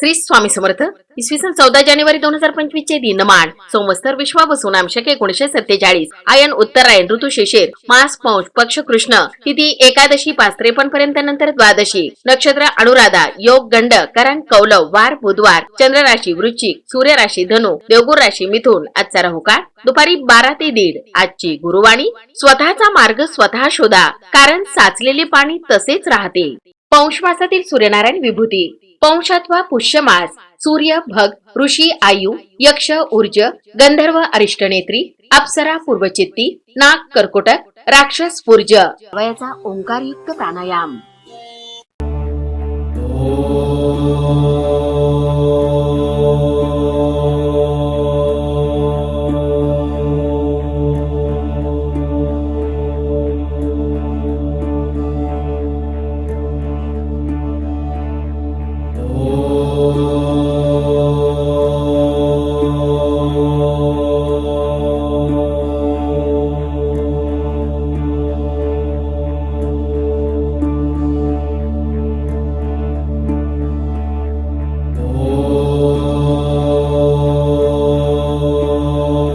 श्री स्वामी समर्थ इसवी सन चौदा जानेवारी दोन हजार पंचवीस चे दिनमान संवत्सर विश्वा बसून आमशक एकोणीशे सत्तेचाळीस आयन उत्तरायण ऋतू शिशिर मास पौष पक्ष कृष्ण तिथी एकादशी पाच त्रेपन्न पर्यंत नंतर द्वादशी नक्षत्र अनुराधा योग गंड करण कौलव वार बुधवार चंद्र राशी वृश्चिक सूर्य राशी धनु देवगुर राशी मिथुन आजचा राहुकाळ दुपारी बारा ते दीड आजची गुरुवाणी स्वतःचा मार्ग स्वतः शोधा कारण साचलेले पाणी तसेच राहते. पौष मासातील सूर्यनारायण विभूती. पौष अथवा पुष्यमास. सूर्य भग ऋषी आयु यक्ष ऊर्ज गंधर्व अरिष्टनेत्री अप्सरा पूर्वचित्ती नाग कर्कोटक राक्षस पूर्ज. वयाचा ओंकारयुक्त प्राणायाम.